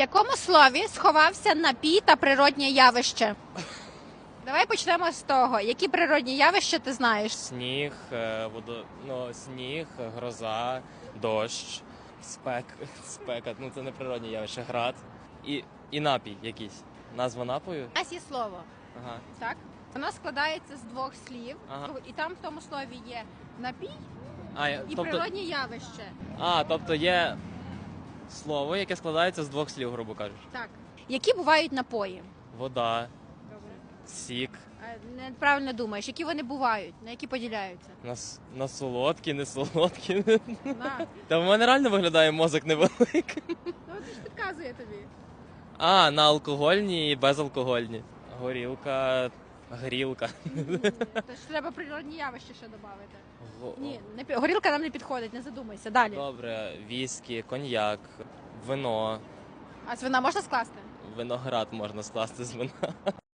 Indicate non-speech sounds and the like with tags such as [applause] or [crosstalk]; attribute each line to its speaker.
Speaker 1: В якому слові сховався напій та природнє явище? Давай почнемо з того, які природні явища ти знаєш.
Speaker 2: Сніг, е, водо... ну, сніг, гроза, дощ, спек, [laughs] спека. Ну це не природні явище, град. І, і напій якийсь. Назва напою?
Speaker 1: У нас є слово,
Speaker 2: Ага.
Speaker 1: так? Воно складається з двох слів,
Speaker 2: Ага.
Speaker 1: і там в тому слові є напій
Speaker 2: А, я-
Speaker 1: і
Speaker 2: тобто,
Speaker 1: природнє явище.
Speaker 2: а, тобто є слово, яке складається з двох слів, грубо кажучи.
Speaker 1: Так. Які бувають напої?
Speaker 2: Вода, сік,
Speaker 1: Е, Неправильно думаєш, які вони бувають, на які поділяються?
Speaker 2: на, с- на солодкі, не солодкі.
Speaker 1: На.
Speaker 2: Та в мене реально виглядає мозок невеликий.
Speaker 1: Ну, це ж підказує тобі.
Speaker 2: А, на алкогольні і безалкогольні. Горілка, грілка.
Speaker 1: Тож треба природні явища ще додати.
Speaker 2: Го-
Speaker 1: Ні, не пі- горілка нам не підходить, не задумайся. Далі.
Speaker 2: Добре, віскі, коньяк, вино,
Speaker 1: А з вина можна скласти?
Speaker 2: виноград можна скласти з вина.